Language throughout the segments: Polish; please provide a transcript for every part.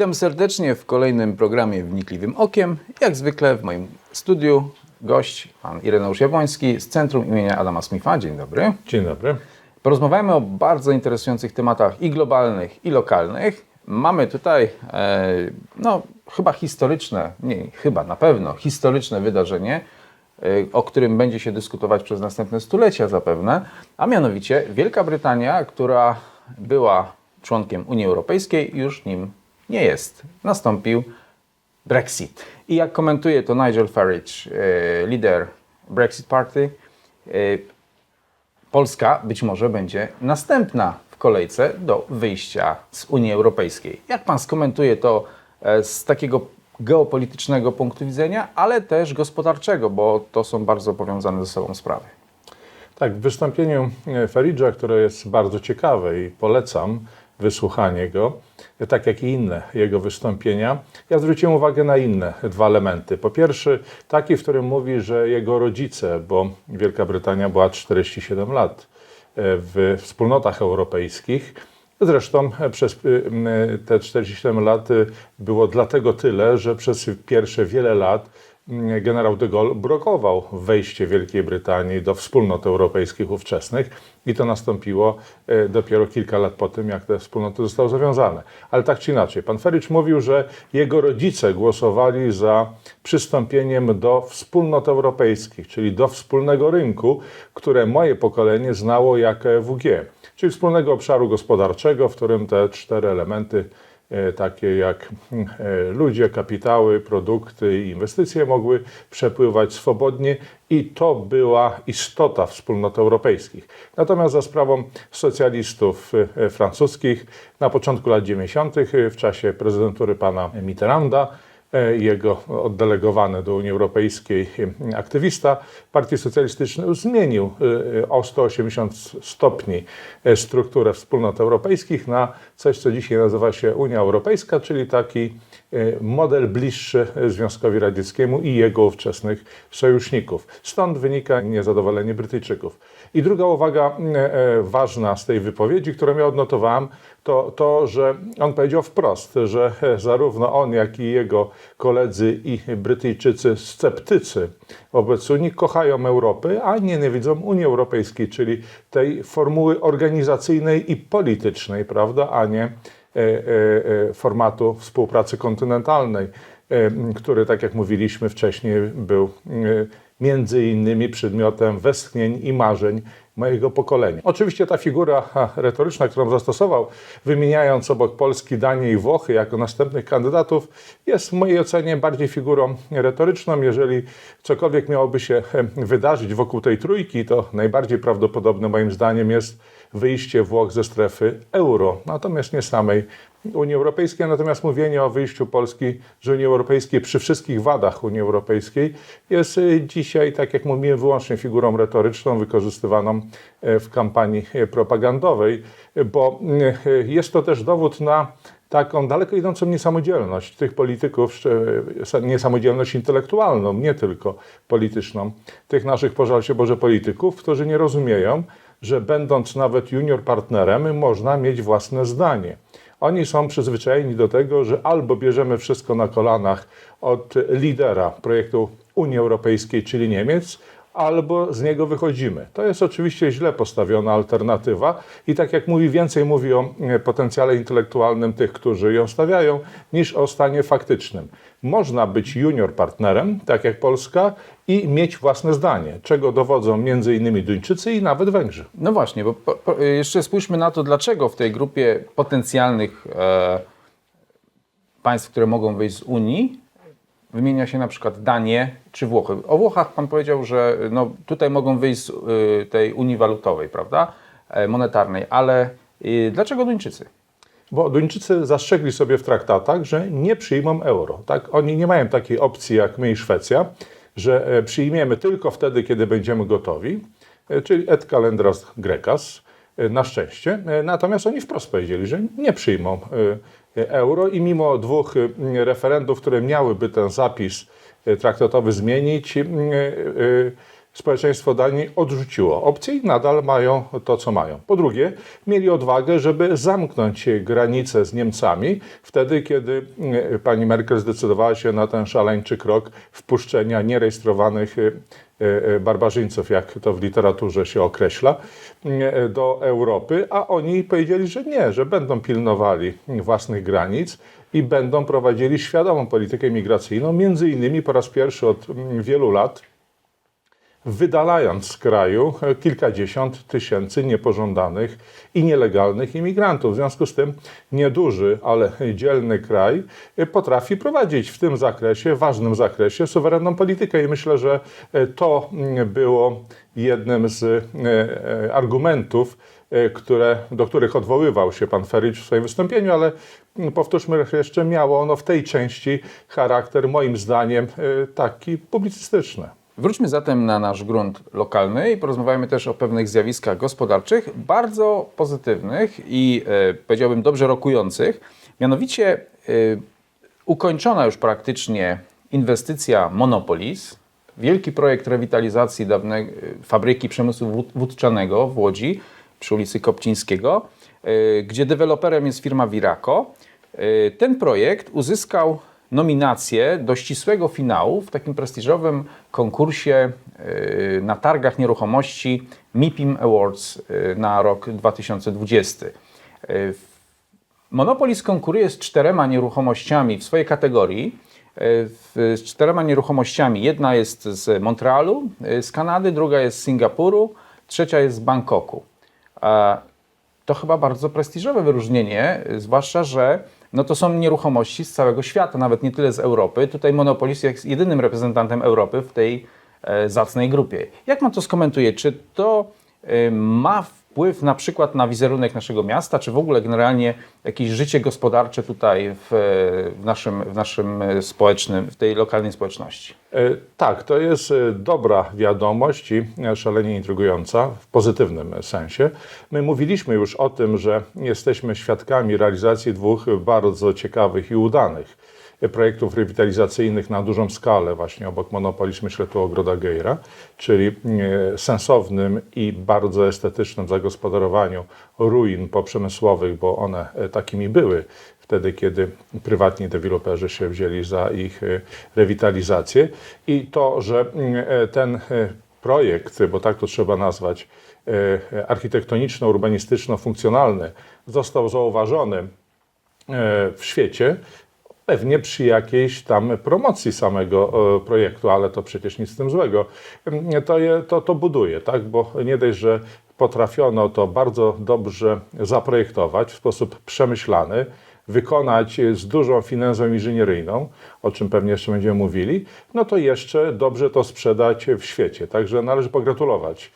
Witam serdecznie w kolejnym programie Wnikliwym Okiem. Jak zwykle w moim studiu gość pan Ireneusz Jabłoński z Centrum imienia Adama Smitha. Dzień dobry. Dzień dobry. Porozmawiamy o bardzo interesujących tematach i globalnych, i lokalnych. Mamy tutaj, e, no, chyba historyczne, nie, chyba na pewno historyczne wydarzenie, e, o którym będzie się dyskutować przez następne stulecia zapewne, a mianowicie Wielka Brytania, która była członkiem Unii Europejskiej, już nim nie jest. Nastąpił Brexit. I jak komentuje to Nigel Farage, e, lider Brexit Party, e, Polska być może będzie następna w kolejce do wyjścia z Unii Europejskiej. Jak pan skomentuje to e, z takiego geopolitycznego punktu widzenia, ale też gospodarczego, bo to są bardzo powiązane ze sobą sprawy. Tak, w wystąpieniu Faridża, które jest bardzo ciekawe i polecam wysłuchanie go, e, tak jak i inne jego wystąpienia, ja zwróciłem uwagę na inne dwa elementy. Po pierwsze, taki, w którym mówi, że jego rodzice, bo Wielka Brytania była 47 lat e, w wspólnotach europejskich, Zresztą e, przez y, m, te 47 lat było dlatego tyle, że przez pierwsze wiele lat generał de Gaulle blokował wejście Wielkiej Brytanii do wspólnot europejskich ówczesnych i to nastąpiło e, dopiero kilka lat po tym, jak te wspólnoty zostały zawiązane. Ale tak czy inaczej, pan Fericz mówił, że jego rodzice głosowali za przystąpieniem do wspólnot europejskich, czyli do wspólnego rynku, które moje pokolenie znało jak EWG czyli wspólnego obszaru gospodarczego, w którym te cztery elementy, takie jak e, ludzie, kapitały, produkty i inwestycje, mogły przepływać swobodnie, i to była istota wspólnot europejskich. Natomiast za sprawą socjalistów e, francuskich na początku lat 90., w czasie prezydentury pana Mitterranda, e, jego oddelegowany do Unii Europejskiej e, aktywista Partii Socjalistycznej zmienił e, o 180 stopni e, strukturę wspólnot europejskich na coś, co dzisiaj nazywa się Unia Europejska, czyli taki e, model bliższy Związkowi Radzieckiemu i jego ówczesnych sojuszników. Stąd wynika niezadowolenie Brytyjczyków. I druga uwaga e, e, ważna z tej wypowiedzi, którą ja odnotowałem, to to, że on powiedział wprost, że zarówno on, jak i jego koledzy i Brytyjczycy sceptycy wobec Unii kochają Europę, a nienawidzą Unii Europejskiej, czyli tej formuły organizacyjnej i politycznej, prawda, a nie e, formatu współpracy kontynentalnej, który, tak jak mówiliśmy wcześniej, był między innymi przedmiotem westchnień i marzeń mojego pokolenia. Oczywiście ta figura retoryczna, którą zastosował, wymieniając obok Polski, Danię i Włochy jako następnych kandydatów, jest w mojej ocenie bardziej figurą retoryczną. Jeżeli cokolwiek miałoby się wydarzyć wokół tej trójki, to najbardziej prawdopodobne moim zdaniem jest wyjście Włoch ze strefy euro, natomiast nie samej Unii Europejskiej. Natomiast mówienie o wyjściu Polski z Unii Europejskiej przy wszystkich wadach Unii Europejskiej jest y, dzisiaj, tak jak mówiłem, wyłącznie figurą retoryczną wykorzystywaną e, w kampanii e, propagandowej, bo jest to też dowód na taką daleko idącą niesamodzielność tych polityków, niesamodzielność intelektualną, nie tylko polityczną, tych naszych, pożal się Boże, polityków, którzy nie rozumieją, że będąc nawet junior partnerem, można mieć własne zdanie. Oni są przyzwyczajeni do tego, że albo bierzemy wszystko na kolanach od lidera projektu Unii Europejskiej, czyli Niemiec, albo z niego wychodzimy. To jest oczywiście źle postawiona alternatywa i tak jak mówi, więcej mówi o e, potencjale intelektualnym tych, którzy ją stawiają, niż o stanie faktycznym. Można być junior partnerem, tak jak Polska, i mieć własne zdanie, czego dowodzą między innymi Duńczycy i nawet Węgrzy. No właśnie, bo po, po, jeszcze spójrzmy na to, dlaczego w tej grupie potencjalnych e, państw, które mogą wyjść z Unii, wymienia się na przykład Danię czy Włochy. O Włochach pan powiedział, że no, tutaj mogą wyjść z y, tej Unii Walutowej, prawda, e, monetarnej, ale y, dlaczego Duńczycy? Bo Duńczycy zastrzegli sobie w traktatach, że nie przyjmą euro. Tak? Oni nie mają takiej opcji jak my i Szwecja, że e, przyjmiemy tylko wtedy, kiedy będziemy gotowi, e, czyli et calendras grecas, e, na szczęście. Natomiast oni wprost powiedzieli, że nie przyjmą euro i mimo dwóch referendów, które miałyby ten zapis traktatowy zmienić, społeczeństwo Danii odrzuciło opcję i nadal mają to, co mają. Po drugie, mieli odwagę, żeby zamknąć granice z Niemcami wtedy, kiedy e, pani Merkel zdecydowała się na ten szaleńczy krok wpuszczenia nierejestrowanych e, e, barbarzyńców, jak to w literaturze się określa, do Europy, a oni powiedzieli, że nie, że będą pilnowali własnych granic i będą prowadzili świadomą politykę migracyjną, między innymi po raz pierwszy od mm, wielu lat wydalając z kraju kilkadziesiąt tysięcy niepożądanych i nielegalnych imigrantów. W związku z tym nieduży, ale dzielny kraj potrafi prowadzić w tym zakresie, ważnym zakresie, suwerenną politykę i myślę, że to było jednym z e, e, argumentów, e, które, do których odwoływał się pan Fericz w swoim wystąpieniu, ale powtórzmy raz jeszcze, miało ono w tej części charakter, moim zdaniem, taki publicystyczny. Wróćmy zatem na nasz grunt lokalny i porozmawiajmy też o pewnych zjawiskach gospodarczych, bardzo pozytywnych i e, powiedziałbym dobrze rokujących. Mianowicie e, ukończona już praktycznie inwestycja Monopolis, wielki projekt rewitalizacji dawnej e, fabryki przemysłu wód- wódczanego w Łodzi przy ulicy Kopcińskiego, gdzie deweloperem jest firma Viraco. Ten projekt uzyskał nominację do ścisłego finału w takim prestiżowym konkursie e, na targach nieruchomości MIPIM Awards e, na rok 2020. E, Monopolis konkuruje z czterema nieruchomościami w swojej kategorii. Z czterema nieruchomościami. Jedna jest z Montrealu, z Kanady, druga jest z Singapuru, trzecia jest z Bangkoku. To chyba bardzo prestiżowe wyróżnienie, zwłaszcza, że no to są nieruchomości z całego świata, nawet nie tyle z Europy. Tutaj Monopolis jest jedynym reprezentantem Europy w tej e, zacnej grupie. Jak pan to skomentuje? Czy to e, ma wpływ na przykład na wizerunek naszego miasta, czy w ogóle generalnie jakieś życie gospodarcze tutaj w, w, naszym, w naszym społecznym, w tej lokalnej społeczności? E, Tak, to jest e, dobra wiadomość i e, szalenie intrygująca w pozytywnym sensie. My mówiliśmy już o tym, że jesteśmy świadkami realizacji dwóch bardzo ciekawych i udanych projektów rewitalizacyjnych na dużą skalę, właśnie obok Monopolis, myślę tu o Groda Gejra, czyli e, sensownym i bardzo estetycznym zagospodarowaniu ruin poprzemysłowych, bo one e, takimi były wtedy, kiedy prywatni deweloperzy się wzięli za ich e, rewitalizację. I to, że mm, ten projekt, bo tak to trzeba nazwać, architektoniczno-urbanistyczno-funkcjonalny, został zauważony w świecie, pewnie przy jakiejś tam promocji samego e, projektu, ale to przecież nic z tym złego. To, je, to, to buduje, tak? bo nie dość, że potrafiono to bardzo dobrze zaprojektować w sposób przemyślany, wykonać z dużą finezą inżynieryjną, o czym pewnie jeszcze będziemy mówili, no to jeszcze dobrze to sprzedać w świecie. Także należy pogratulować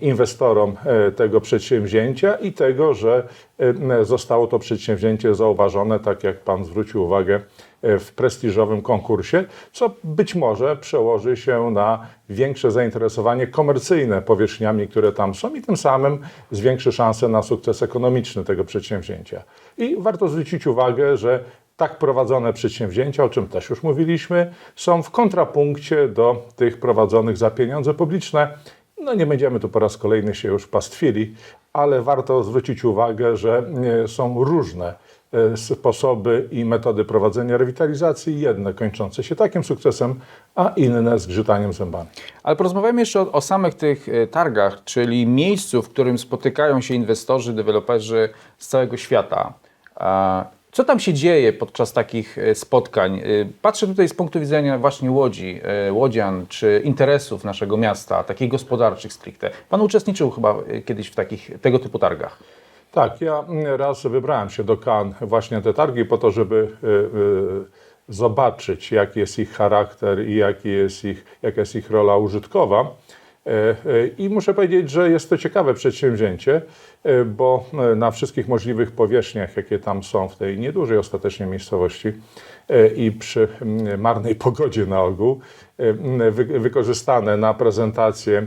inwestorom e, tego przedsięwzięcia i tego, że e, zostało to przedsięwzięcie zauważone, tak jak Pan zwrócił uwagę, e, w prestiżowym konkursie, co być może przełoży się na większe zainteresowanie komercyjne powierzchniami, które tam są i tym samym zwiększy szanse na sukces ekonomiczny tego przedsięwzięcia. I warto zwrócić uwagę, że tak prowadzone przedsięwzięcia, o czym też już mówiliśmy, są w kontrapunkcie do tych prowadzonych za pieniądze publiczne. No nie będziemy tu po raz kolejny się już pastwili, ale warto zwrócić uwagę, że e, są różne e, sposoby i metody prowadzenia rewitalizacji, jedne kończące się takim sukcesem, a inne zgrzytaniem zębami. Ale porozmawiamy jeszcze o, o samych tych e, targach, czyli miejscu, w którym spotykają się inwestorzy, deweloperzy z całego świata. Co tam się dzieje podczas takich e, spotkań? E, Patrzę tutaj z punktu widzenia właśnie Łodzi, e, Łodzian, czy interesów naszego miasta, takich gospodarczych stricte. Pan uczestniczył chyba kiedyś w takich tego typu targach. Tak, ja mm, raz wybrałem się do Cannes właśnie na te targi po to, żeby zobaczyć, jaki jest ich charakter i jaki jest ich, jaka jest ich rola użytkowa. E, e, I muszę powiedzieć, że jest to ciekawe przedsięwzięcie, e, bo na wszystkich możliwych powierzchniach, jakie tam są w tej niedużej ostatecznie miejscowości i przy marnej pogodzie na ogół, wy- wykorzystane na prezentację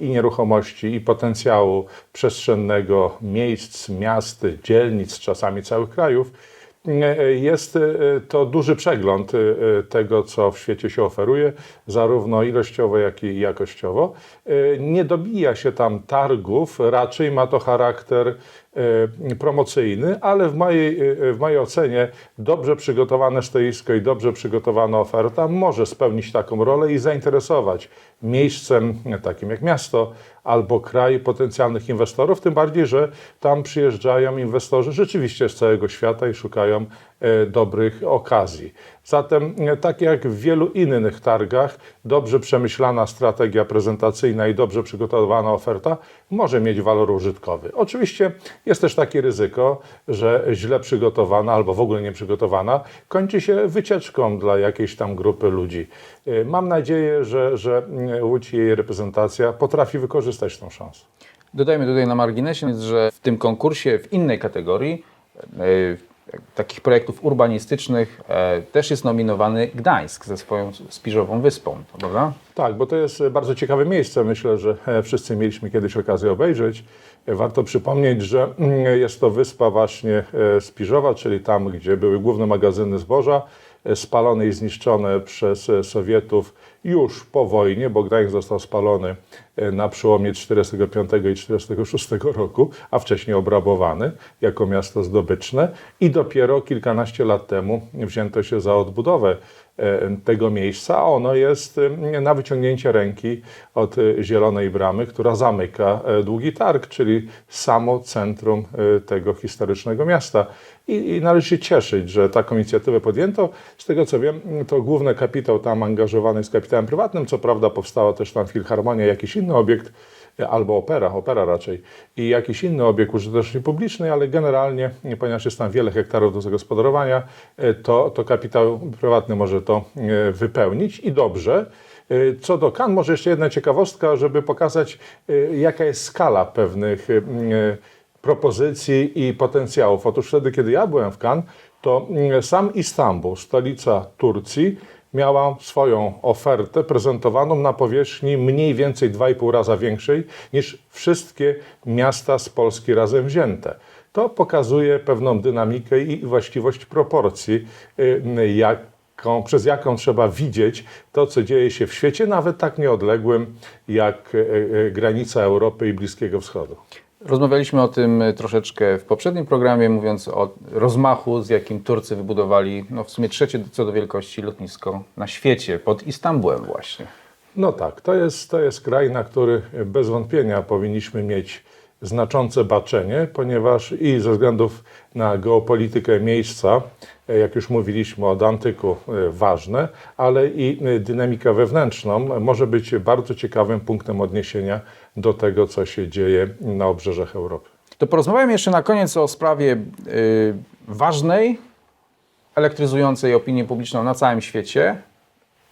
i nieruchomości, i potencjału przestrzennego miejsc, miast, dzielnic, czasami całych krajów, jest e, to duży przegląd e, tego, co w świecie się oferuje, zarówno ilościowo, jak i jakościowo. E, Nie dobija się tam targów, raczej ma to charakter promocyjny, ale w mojej, e, w mojej ocenie dobrze przygotowane stoisko i dobrze przygotowana oferta może spełnić taką rolę i zainteresować miejscem takim jak miasto albo kraj potencjalnych inwestorów, tym bardziej, że tam przyjeżdżają inwestorzy rzeczywiście z całego świata i szukają e, dobrych okazji. Zatem, e, tak jak w wielu innych targach, dobrze przemyślana strategia prezentacyjna i dobrze przygotowana oferta może mieć walor użytkowy. Oczywiście jest też takie ryzyko, że źle przygotowana albo w ogóle nieprzygotowana kończy się wycieczką dla jakiejś tam grupy ludzi. E, Mam nadzieję, że, że Łódź i jej reprezentacja potrafi wykorzystać tą szansę. Dodajmy tutaj na marginesie, że w tym konkursie w innej kategorii e, takich projektów urbanistycznych e, też jest nominowany Gdańsk ze swoją spiżową wyspą, prawda? Tak, bo to jest e, bardzo ciekawe miejsce. Myślę, że e, wszyscy mieliśmy kiedyś okazję obejrzeć. E, Warto przypomnieć, że mm, jest to wyspa właśnie Spiżowa, czyli tam, gdzie były główne magazyny zboża, spalone i zniszczone przez e, Sowietów już po wojnie, bo Gdańsk został spalony e, na przełomie 1945 i 1946 roku, a wcześniej obrabowany jako miasto zdobyczne. I dopiero kilkanaście lat temu wzięto się za odbudowę tego miejsca, ono jest e, na wyciągnięcie ręki od e, Zielonej Bramy, która zamyka e, Długi Targ, czyli samo centrum e, tego historycznego miasta. I, I należy się cieszyć, że taką inicjatywę podjęto. Z tego co wiem, to główny kapitał tam angażowany jest kapitałem prywatnym. Co prawda powstała też tam filharmonia, jakiś inny obiekt, e, albo opera, opera raczej, i jakiś inny obiekt użyteczny publiczny, ale generalnie, ponieważ jest tam wiele hektarów do zagospodarowania, e, to, to kapitał prywatny może to e, wypełnić i dobrze. E, Co do kan, może jeszcze jedna ciekawostka, żeby pokazać, jaka jest skala pewnych propozycji i potencjałów. Otóż wtedy, kiedy ja byłem w Cannes, to mm, sam Istanbul, stolica Turcji, miała swoją ofertę prezentowaną na powierzchni mniej więcej 2,5 raza większej niż wszystkie miasta z Polski razem wzięte. To pokazuje pewną dynamikę i właściwość proporcji, y, przez jaką trzeba widzieć to, co dzieje się w świecie, nawet tak nieodległym jak y, y, granica Europy i Bliskiego Wschodu. Rozmawialiśmy o tym troszeczkę w poprzednim programie, mówiąc o rozmachu, z jakim Turcy wybudowali no w sumie trzecie co do wielkości lotnisko na świecie, pod Istanbulem właśnie. No tak, to jest, to jest kraj, na który bez wątpienia powinniśmy mieć znaczące baczenie, ponieważ i ze względów na geopolitykę miejsca, e, jak już mówiliśmy od antyku, e, ważne, ale i e, dynamika wewnętrzną może być bardzo ciekawym punktem odniesienia do tego, co się dzieje na obrzeżach Europy. To porozmawiamy jeszcze na koniec o sprawie y, ważnej, elektryzującej opinię publiczną na całym świecie.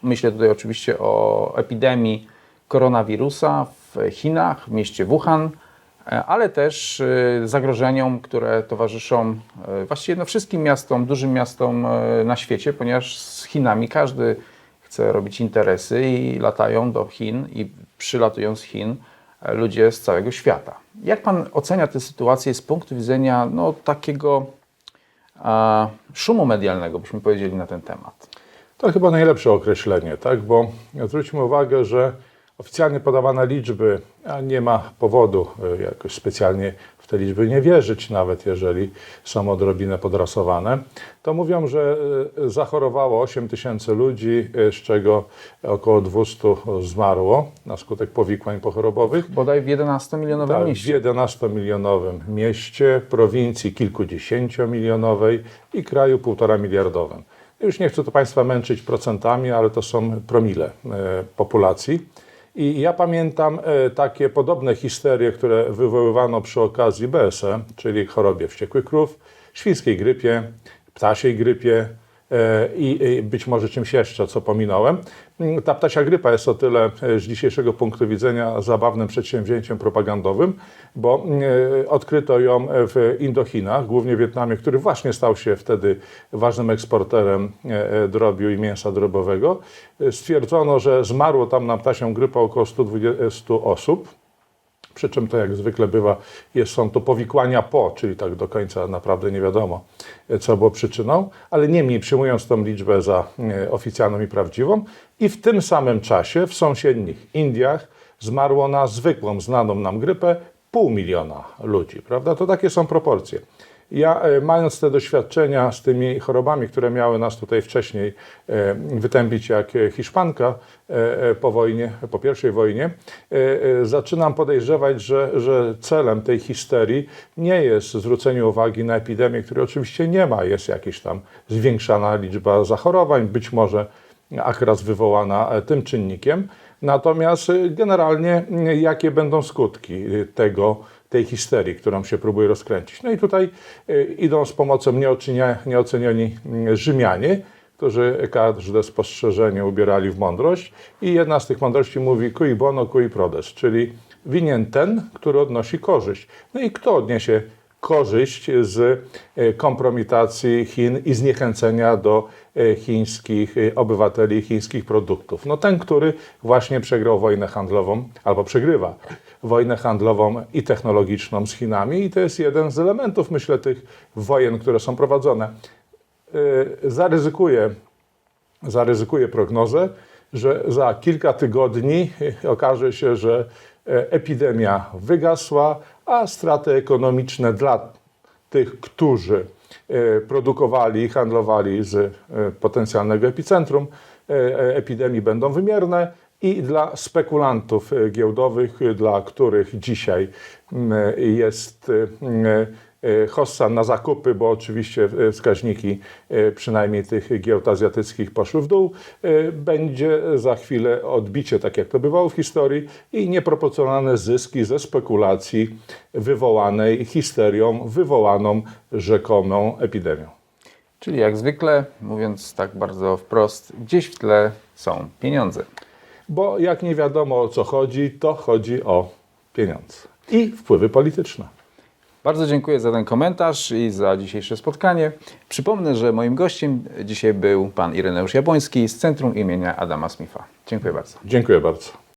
Myślę tutaj oczywiście o epidemii koronawirusa w Chinach, w mieście Wuhan, e, ale też y, zagrożeniom, które towarzyszą y, właściwie no, wszystkim miastom, dużym miastom y, na świecie, ponieważ z Chinami każdy chce robić interesy i latają do Chin i przylatują z Chin e, ludzie z całego świata. Jak pan ocenia tę sytuację z punktu widzenia no, takiego a, szumu medialnego, byśmy powiedzieli na ten temat? To chyba najlepsze określenie, tak? Bo zwróćmy uwagę, że oficjalnie podawane liczby, a nie ma powodu e, jakoś specjalnie te liczby nie wierzyć, nawet jeżeli są odrobinę podrasowane, to mówią, że e, zachorowało 8 tysięcy ludzi, e, z czego około 200 zmarło na skutek powikłań pochorobowych. Bodaj w 11-milionowym Tak, w mieście. 11-milionowym mieście, prowincji kilkudziesięciomilionowej i kraju półtora miliardowym. Już nie chcę tu Państwa męczyć procentami, ale to są promile e, populacji. I ja pamiętam e, takie podobne histerie, które wywoływano przy okazji BSE, czyli chorobie wściekłych krów, świńskiej grypie, ptasiej grypie, i być może czymś jeszcze, co pominąłem. Ta ptasia grypa jest o tyle e, z dzisiejszego punktu widzenia zabawnym przedsięwzięciem propagandowym, bo e, odkryto ją w Indochinach, głównie w Wietnamie, który właśnie stał się wtedy ważnym eksporterem e, drobiu i mięsa drobowego. Stwierdzono, że zmarło tam na ptasią grypę około 120 osób Przy czym to jak zwykle bywa, jest, są to powikłania po, czyli tak do końca naprawdę nie wiadomo, e, co było przyczyną, ale niemniej przyjmując tą liczbę za e, oficjalną i prawdziwą i w tym samym czasie w sąsiednich Indiach zmarło na zwykłą, znaną nam grypę pół miliona ludzi, prawda? To takie są proporcje. Ja, e, mając te doświadczenia z tymi chorobami, które miały nas tutaj wcześniej e, wytępić jak e, Hiszpanka po wojnie, po pierwszej wojnie, zaczynam podejrzewać, że, że celem tej histerii nie jest zwrócenie uwagi na epidemię, której oczywiście nie ma. Jest jakaś tam zwiększana liczba zachorowań, być może akurat wywołana tym czynnikiem. Natomiast generalnie jakie będą skutki tego, tej histerii, którą się próbuje rozkręcić. No i tutaj e, idą z pomocą nieocenioni mm, Rzymianie, którzy każde spostrzeżenie ubierali w mądrość i jedna z tych mądrości mówi cui bono, cui prodes, czyli winien ten, który odnosi korzyść. No i kto odniesie korzyść z e, kompromitacji Chin i zniechęcenia do e, chińskich obywateli chińskich produktów. No ten, który właśnie przegrał wojnę handlową albo przegrywa wojnę handlową i technologiczną z Chinami i to jest jeden z elementów, myślę, tych wojen, które są prowadzone. E, Zaryzykuję, zaryzykuję prognozę, że za kilka tygodni okaże się, że e, epidemia wygasła, a straty ekonomiczne dla tych, którzy e, produkowali i handlowali z e, potencjalnego epicentrum epidemii będą wymierne i dla spekulantów e, giełdowych, e, dla których dzisiaj m, jest e, m, e, hossa na zakupy, bo oczywiście wskaźniki przynajmniej tych giełd azjatyckich poszły w dół, będzie za chwilę odbicie, tak jak to bywało w historii, i nieproporcjonalne zyski ze spekulacji wywołanej histerią, wywołaną rzekomą epidemią. Czyli jak zwykle, mówiąc tak bardzo wprost, gdzieś w tle są pieniądze. Bo jak nie wiadomo o co chodzi, to chodzi o pieniądze i wpływy polityczne. Bardzo dziękuję za ten komentarz i za dzisiejsze spotkanie. Przypomnę, że moim gościem dzisiaj był pan Ireneusz Jabłoński z Centrum imienia Adama Smitha. Dziękuję bardzo. Dziękuję bardzo.